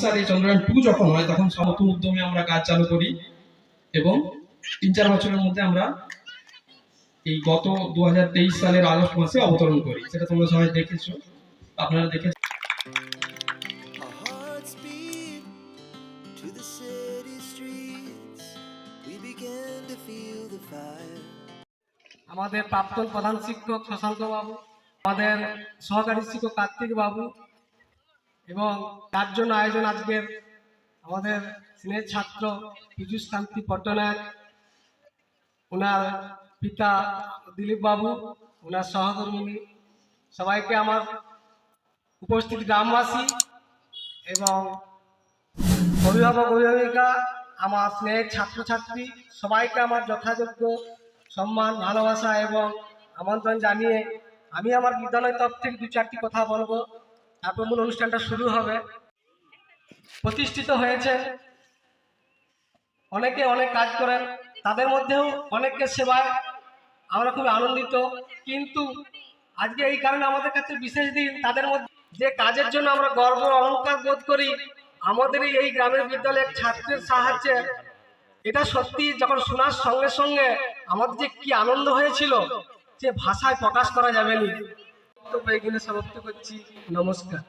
সালে চন্দ্রযান টু যখন হয় তখন নতুন উদ্যমে আমরা কাজ চালু করি এবং তিন চার বছরের মধ্যে আমরা এই গত দু হাজার তেইশ সালের আগস্ট মাসে অবতরণ করি। সেটা তোমরা সবাই দেখেছ আপনারা দেখেছ. আমাদের প্রাক্তন প্রধান শিক্ষক শশাঙ্ক বাবু আমাদের সহকারী শিক্ষক কার্তিক বাবু এবং তার জন্য আয়োজন আজকের আমাদের স্নেহের ছাত্র পীযুষ কান্তি পট্টনায়ক, ওনার পিতা দিলীপ বাবু, ওনার সহকর্মিনী, সবাইকে আমার উপস্থিত গ্রামবাসী এবং অভিভাবক, অভিভাবিকা, আমার স্নেহের ছাত্রছাত্রী, সবাইকে আমার যথাযোগ্য সম্মান, ভালোবাসা এবং আমন্ত্রণ জানিয়ে আমি আমার বিদ্যালয় তরফ থেকে দু চারটি কথা বলব। তারপর অনুষ্ঠানটা শুরু হবে। প্রতিষ্ঠিত হয়েছে অনেকে অনেক কাজ করেন। তাদের মধ্যেও অনেকের সেবায় আমরা খুব আনন্দিত। কিন্তু আজকে এই কারণে আমাদের কাছে বিশেষ দিন, তাদের মধ্যে যে কাজের জন্য আমরা গর্ব অহংকার বোধ করি, আমাদেরই এই গ্রামের বিদ্যালয়ের ছাত্রের সাহায্যে, এটা সত্যি যখন শোনার সঙ্গে সঙ্গে আমাদের যে কি আনন্দ হয়েছিল, যে ভাষায় প্রকাশ করা যাবে না। বক্তব্য এখানে সমাপ্ত করছি। নমস্কার।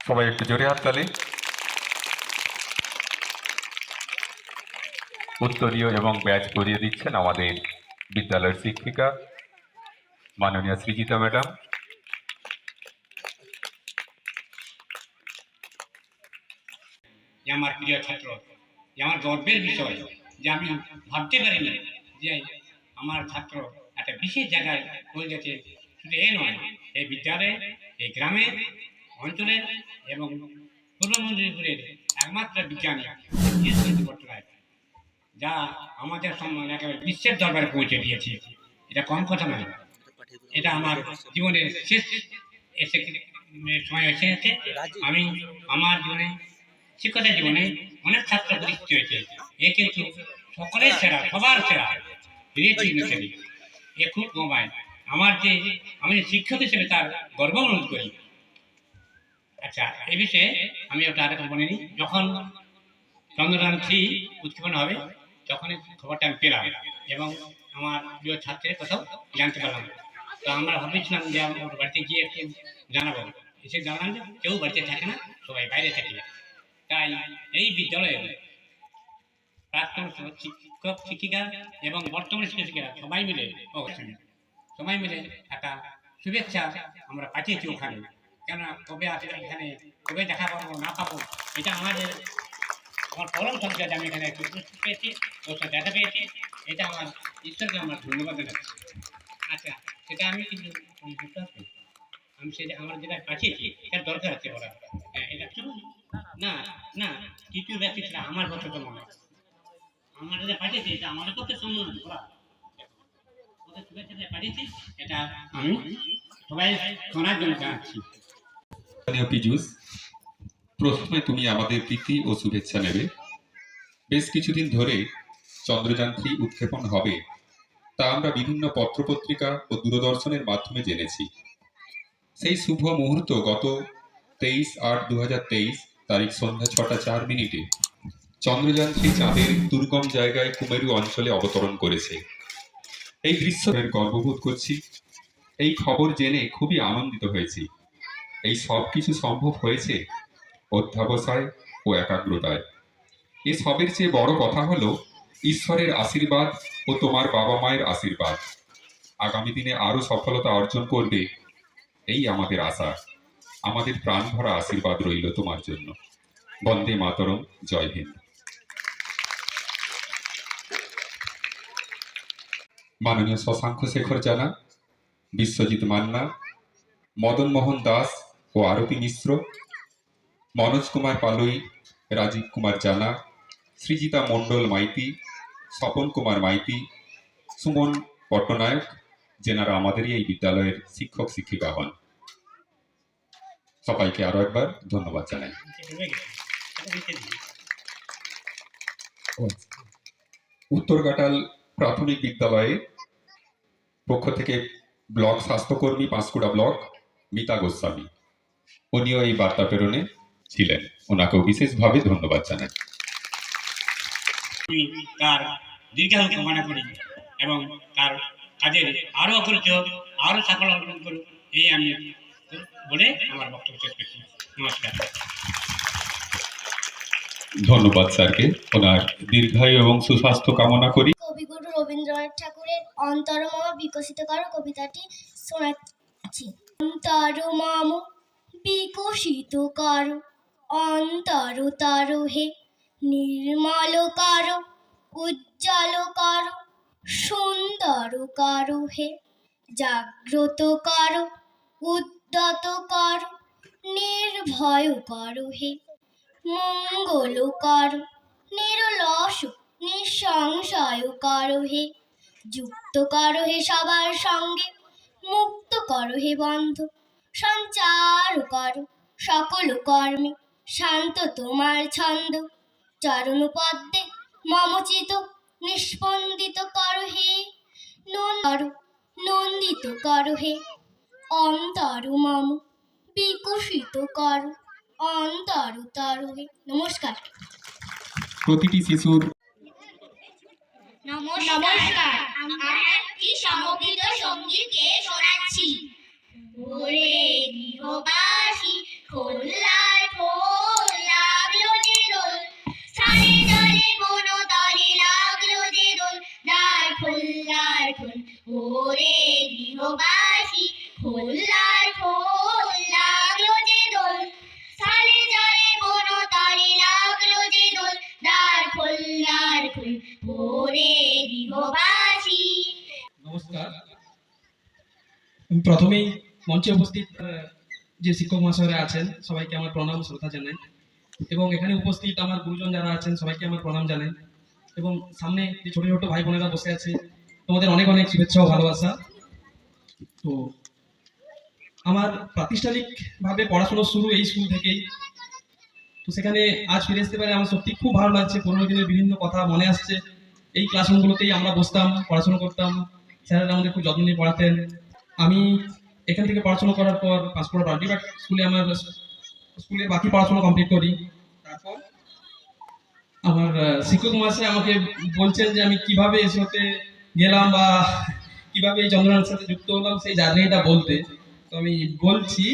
সবাই একটু জোরে হাত হাততালি উত্তরীয় এবং ব্যাচ করিয়ে দিচ্ছেন আমাদের বিদ্যালয়ের শিক্ষিকা, মাননীয় সৃজিতা ম্যাডাম। আমার প্রিয় ছাত্র, যে আমার গর্বের বিষয় যে আমি ভাবতে পারিনি যে আমার ছাত্র একটা বিশেষ জায়গায় পৌঁছে গেছে শুধু এ নয়, এই বিদ্যালয়ে, এই গ্রামে, অঞ্চলে এবং পূর্ব মেদিনীপুরের একমাত্র বিজ্ঞানী ভট্টরায় যা আমাদের সম্মান একেবারে বিশ্বের দরবারে পৌঁছে দিয়েছে। এটা কম কথা নয়। এটা আমার জীবনের শেষ এসে সময় এসে আমি আমার জীবনে শিক্ষকতা জীবনে অনেক ছাত্র পরীক্ষিত হয়েছে। এ কিন্তু সকলের সেরা, সবার সেরা। পেয়েছি এ খুব কমায় আমার যে, আমি শিক্ষক হিসেবে তার গর্ব অনুরোধ করি। আচ্ছা এ বিষয়ে আমি ওটা আরেকটা বলে নিই। যখন চন্দ্রযান থ্রি উৎক্ষেপণ হবে তখন এই খবরটা আমি পেলাম এবং আমার প্রিয় ছাত্রের কথাও জানতে পারলাম। তো আমরা ভাবেছিলাম যে আমি ওর বাড়িতে গিয়ে একটু জানাব। এসে জানালাম যে কেউ বাড়িতে থাকে না, সবাই বাইরে থাকে। তাই এই বিদ্যালয়ে প্রাক্তন শিক্ষক, শিক্ষিকা এবং বর্তমান শিক্ষক সবাই মিলে অবশ্যই সবাই মিলে একটা শুভেচ্ছা আমরা পাঠিয়েছি ওখানে। কেন কবে আসে এখানে কবে দেখা পাবো না পাবো, এটা আমাদের, আমার পরম সত্য আমি এখানে পেয়েছি ওর দেখা পেয়েছি, এটা আমার ঈশ্বরকে আমার ধন্যবাদ জানাচ্ছি। আচ্ছা সেটা আমি কিন্তু আমি সেটা, আমার যেটা দরকার আছে হ্যাঁ এটা না না, তৃতীয় ব্যক্তি সেটা আমার তো মনে আমার যেটা পাঠিয়েছি এটা আমার পক্ষে সম্মান প্রথমে তুমি আমাদের প্রীতি ও শুভেচ্ছা নেবে। বেশ কিছুদিন ধরে চন্দ্রযান থ্রি উৎক্ষেপণ হবে, তা আমরা বিভিন্ন পত্রপত্রিকা ও দূরদর্শনের মাধ্যমে জেনেছি। সেই শুভ মুহূর্ত গত তেইশ আট দু তারিখ সন্ধ্যা ছটা চার মিনিটে চন্দ্রযান থ্রি চাঁদের দুর্গম জায়গায় কুমেরু অঞ্চলে অবতরণ করেছে। এই দৃশ্যের গর্ববোধ করছি। এই খবর জেনে খুবই আনন্দিত হয়েছি। এই সব কিছু সম্ভব হয়েছে অধ্যাবসায় ও একাগ্রতায়। এ সবের চেয়ে বড় কথা হলো ঈশ্বরের আশীর্বাদ ও তোমার বাবা মায়ের আশীর্বাদ। আগামী দিনে আরও সফলতা অর্জন করবে এই আমাদের আশা। আমাদের প্রাণ ভরা আশীর্বাদ রইল তোমার জন্য। বন্দে মাতরম, জয় হিন্দ। মাননীয় শশাঙ্ক শেখর জানা, বিশ্বজিৎ মান্না, মদন মোহন দাস ও আরতি মিশ্র, মনোজ কুমার পালুই, রাজীব কুমার জানা, সৃজিতা মণ্ডল মাইতি, স্বপন কুমার মাইতি, সুমন পট্টনায়ক যেনারা আমাদেরই এই বিদ্যালয়ের শিক্ষক, শিক্ষিকা হন। সবাইকে আরও একবার ধন্যবাদ জানাই। উত্তরঘাটাল প্রাথমিক বিদ্যালয়ে পক্ষ থেকে ব্লক স্বাস্থ্যকর্মী পাঁশকুড়া ব্লক মিতা গোস্বামী। উনিও এই বার্তা প্রেরণে ছিলেন। ওনাকেও বিশেষভাবে ধন্যবাদ জানাই। তার দীর্ঘায়ু কামনা করি এবং তার কাজের আরও হোক আরও সাফল্য অর্জন করুক এই আমি বলে আমার বক্তব্য শেষ করছি। নমস্কার। ধন্যবাদ স্যারকে। ওনার দীর্ঘায়ু এবং সুস্বাস্থ্য কামনা করি। কবিগুরু রবীন্দ্রনাথ ঠাকুরের অন্তরমম বিকশিত করো কবিতাটি শোনাচ্ছি। অন্তরমম বিকশিত করো অন্তরতর হে নির্মল করো উজ্জ্বল করো সুন্দর করো হে, জাগ্রত করো, উদ্যত করো, নির্ভয় করো হে, মঙ্গল করো, নিরলস, নিঃসংশয় করো হে, যুক্ত করো হে সবার সঙ্গে, মুক্ত করো হে বন্ধ, সঞ্চার করো, সকল কর্মে শান্ত তোমার ছন্দ, চরণ পদ্মে মমচিত নিষ্পন্দিত করহে নন্দর নন্দিত করহে অন্তর মম। বিকশিত কর। অন্তর তরহে নমস্কার। প্রতিটি শিশুর নমস্কার। আমরা একটি সমবেত সংগীত? গৃহবাসী নমস্কার। প্রথমেই মঞ্চে উপস্থিত যে শিক্ষক মহাশয়রা আছেন, সবাইকে আমার প্রণাম, শ্রদ্ধা জানাই। এবং এখানে উপস্থিত আমার গুরুজন যারা আছেন, সবাইকে আমার প্রণাম জানাই। এবং সামনে যে ছোট ছোট ভাই বোনেরা বসে আছে, তোমাদের অনেক অনেক শুভেচ্ছা ও ভালোবাসা। তো, আমার প্রাতিষ্ঠানিকভাবে পড়াশোনা শুরু এই স্কুল থেকেই। তো সেখানে আজ ফিরে আসতে পারে আমার সত্যি খুব ভালো লাগছে। পুরোনো দিনের বিভিন্ন কথা মনে আসছে। এই ক্লাসরুমগুলোতেই আমরা বসতাম, পড়াশোনা করতাম। স্যারেরা আমাদের খুব যত্ন নিয়ে পড়াতেন। আমি এখান থেকে পড়াশোনা করার পর পাস পাঁচপুরা বাট স্কুলে আমার স্কুলে বাকি পড়াশোনা কমপ্লিট করি। তারপর আমার শিক্ষক মহাশয় আমাকে বলছেন যে আমি কীভাবে এর সাথে গেলাম বা কীভাবে এই চন্দ্রনাথের সাথে যুক্ত হলাম সেই জার্নিটা বলতে। তো আমি বলছি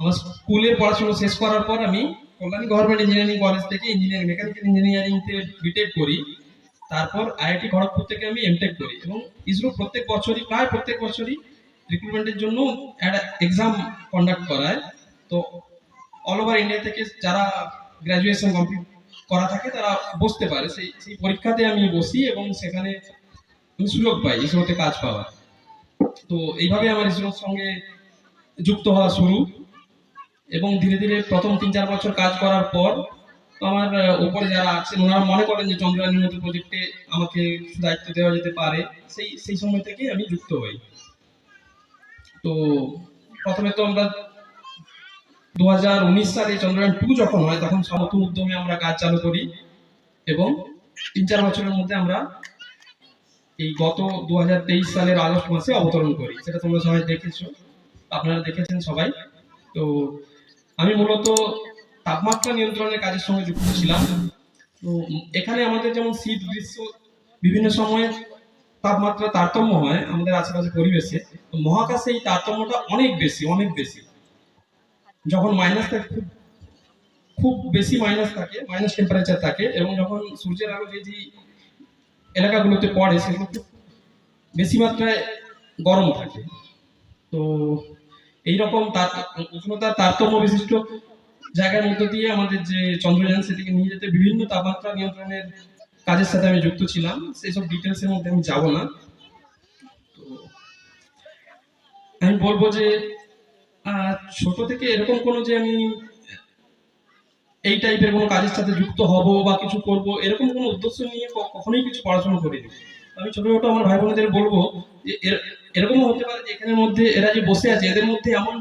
আমার স্কুলের পড়াশোনা শেষ করার পর আমি কল্যাণী গভর্নমেন্ট ইঞ্জিনিয়ারিং কলেজ থেকে ইঞ্জিনিয়ারিং মেকানিক্যাল ইঞ্জিনিয়ারিংতে বিটেক করি। তারপর আইআইটি খড়গপুর থেকে আমি এমটেক করি এবং ইসরো প্রত্যেক বছরই, প্রায় প্রত্যেক বছরই রিক্রুটমেন্টের জন্য একটা এক্সাম কন্ডাক্ট করায়। তো অল ওভার ইন্ডিয়া থেকে যারা গ্র্যাজুয়েশন কমপ্লিট করা থাকে, তারা বসতে পারে। সেই সেই পরীক্ষাতে আমি বসি এবং সেখানে আমি সুযোগ পাই ইসরোতে কাজ পাওয়ার। তো এইভাবে আমার ইসরোর সঙ্গে যুক্ত হওয়া শুরু। এবং ধীরে ধীরে প্রথম তিন চার বছর কাজ করার পর আমার উপরে যারা আছেন, ওনারা মনে করেন যে চন্দ্রয়ানের মতো প্রজেক্টে আমাকে দায়িত্ব দেওয়া যেতে পারে। সেই সেই সময় থেকে আমি যুক্ত হই। তো প্রথমে তো আমরা দু হাজার উনিশ সালে চন্দ্রয়ান টু যখন হয়, তখন নতুন উদ্যমে আমরা কাজ চালু করি এবং তিন চার বছরের মধ্যে আমরা এই গত দু হাজার তেইশ সালের আগস্ট মাসে অবতরণ করি। সেটা তোমরা সবাই দেখেছ, আপনারা দেখেছেন সবাই। তো আমি মূলত তাপমাত্রা নিয়ন্ত্রণের কাজের সঙ্গে যুক্ত ছিলাম। তো এখানে আমাদের যেমন শীত, গ্রীষ্ম, বিভিন্ন সময়ে তাপমাত্রা তারতম্য হয় আমাদের আশেপাশে পরিবেশে, তো মহাকাশে এই তারতম্যটা অনেক বেশি অনেক বেশি। যখন মাইনাস থাকে খুব খুব বেশি মাইনাস থাকে মাইনাস টেম্পারেচার থাকে, এবং যখন সূর্যের আলো যে যে এলাকাগুলোতে পড়ে, সেগুলো বেশি মাত্রায় গরম থাকে। তো এইরকম তার উষ্ণতার তারতম্য বিশিষ্ট জায়গার মধ্য দিয়ে আমাদের যে চন্দ্রযান সেটিকে নিয়ে যেতে বিভিন্ন তাপমাত্রা নিয়ন্ত্রণের কাজের সাথে আমি যুক্ত ছিলাম সেসব ডিটেলসের মধ্যে আমি যাব না। তো আমি বলব যে ছোট থেকে এরকম কোনো যে আমি এই টাইপের কোনো কাজের সাথে যুক্ত হব বা কিছু করব, এরকম কোনো উদ্দেশ্য নিয়ে কখনোই কিছু পড়াশোনা করিনি। আমি ছোট ছোট আমার ভাই বোনেদের বলব যে, এর- এরকমও হতে পারে যে এখানের মধ্যে এরা যে বসে আছে, এদের মধ্যে এমন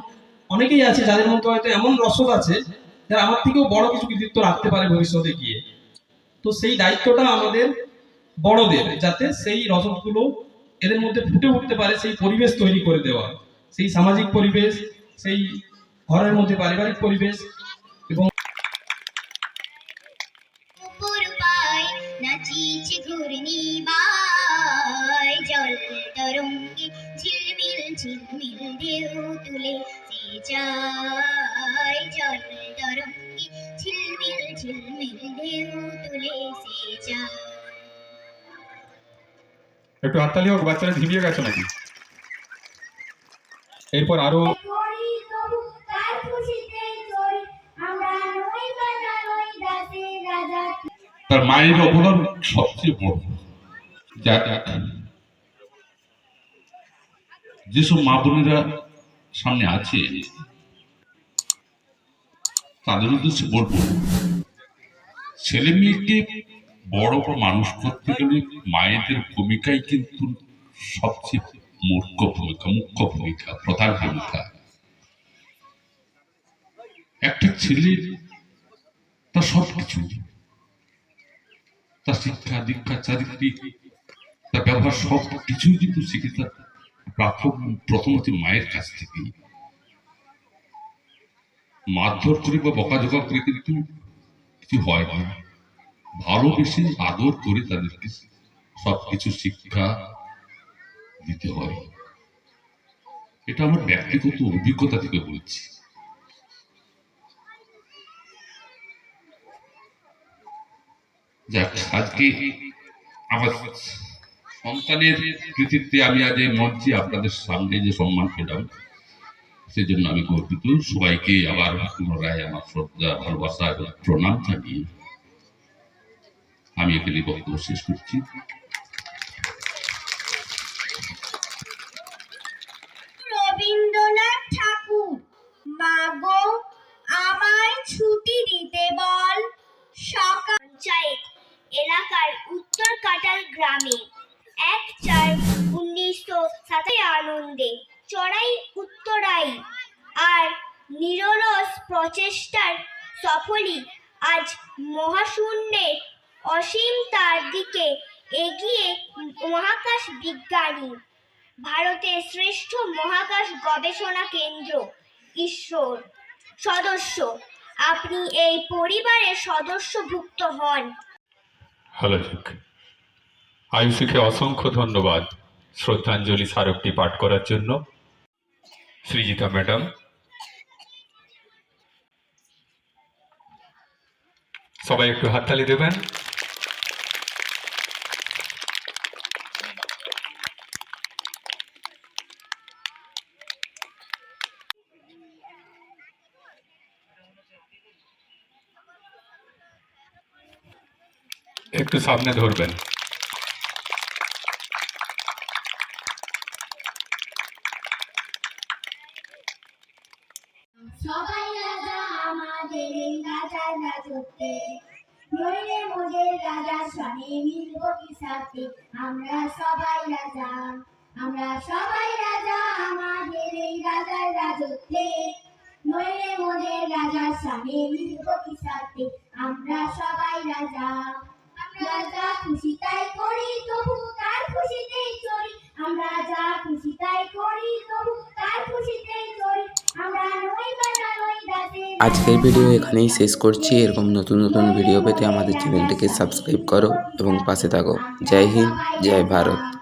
অনেকেই আছে যাদের মধ্যে হয়তো এমন রসদ আছে যারা আমার থেকেও বড় কিছু কৃতিত্ব রাখতে পারে ভবিষ্যতে গিয়ে। তো সেই দায়িত্বটা আমাদের বড়দের, যাতে সেই রসদগুলো এদের মধ্যে ফুটে উঠতে পারে, সেই পরিবেশ তৈরি করে দেওয়া। সেই সামাজিক পরিবেশ, সেই ঘরের মধ্যে পারিবারিক পরিবেশ যায় জল তরঙ্গে ঝিলমিল ঝিলমিল ঢেউ তুলে সে যায় একটু হাততালি হোক বাচ্চারা ঝিমিয়ে গেছে নাকি? এরপর আরও তার খুশিতে চড়ি আমরা নই বাধা নই দাসে রাজা। তার মায়ের অবদান সবচেয়ে বড়। যা যেসব মা বোনেরা সামনে আছে, তাদের উদ্দেশ্যে বলব, ছেলে মেয়েকে বড় বড় মানুষ করতে গেলে মায়েদের ভূমিকাই কিন্তু সবচেয়ে মুখ্য ভূমিকা মুখ্য ভূমিকা, প্রধান ভূমিকা। একটা ছেলে তার সব কিছু তার শিক্ষা দীক্ষা চারিত্রিক, তার ব্যবহার সব কিছুই কিন্তু শিখে প্রাপ্য প্রথমত মায়ের কাছ থেকেই মারধর করে বা বকাঝকা করে, কিন্তু কিছু হয় না। ভালোবেসে আদর করে তাদেরকে সব কিছু শিক্ষা দিতে হয়। এটা আমার ব্যক্তিগত অভিজ্ঞতা থেকে বলছি। যাক, আজকে আমার সন্তানের কৃতিত্বে আমি আজ এই মঞ্চে আপনাদের সামনে যে সম্মান পেলাম, সেজন্য আমি গর্বিত। সবাইকে আবার পুনরায় আমার শ্রদ্ধা, ভালোবাসা এবং প্রণাম জানিয়ে আমি এখানে বক্তব্য শেষ করছি। রবীন্দ্রনাথ ঠাকুর, মাগো, আমায় ছুটি দিতে বল। সকাল, পঞ্চায়েত, এলাকার উত্তর কাটাল গ্রামে এক চার উনিশশো সাতাই আনন্দে চড়াই উত্তরাই। আর নিরলস প্রচেষ্টার সফলই আজ মহাশূন্যের অসীম তার দিকে এগিয়ে মহাকাশ বিজ্ঞানী। ভারতের শ্রেষ্ঠ মহাকাশ গবেষণা কেন্দ্র ইসরোর সদস্য। আপনি এই পরিবারের সদস্যভুক্ত হন। আয়ুষীকে অসংখ্য ধন্যবাদ শ্রদ্ধাঞ্জলি স্মারকটি পাঠ করার জন্য। সৃজিতা ম্যাডাম। সবাই একটু হাততালি দেবেন। একটু সামনে ধরবেন। নইলে সাথে আমরা সবাই রাজা। আমরা যা খুশি তাই করি, তবু তার খুশিতেই চলি আমরা যা খুশি তাই করি, তবু তার খুশিতেই চলি আমরা নই আজকের ভিডিও এখানেই শেষ করছি। এরকম নতুন নতুন ভিডিও পেতে আমাদের চ্যানেলটিকে সাবস্ক্রাইব করো এবং পাশে থাকো। জয় হিন্দ, জয় ভারত।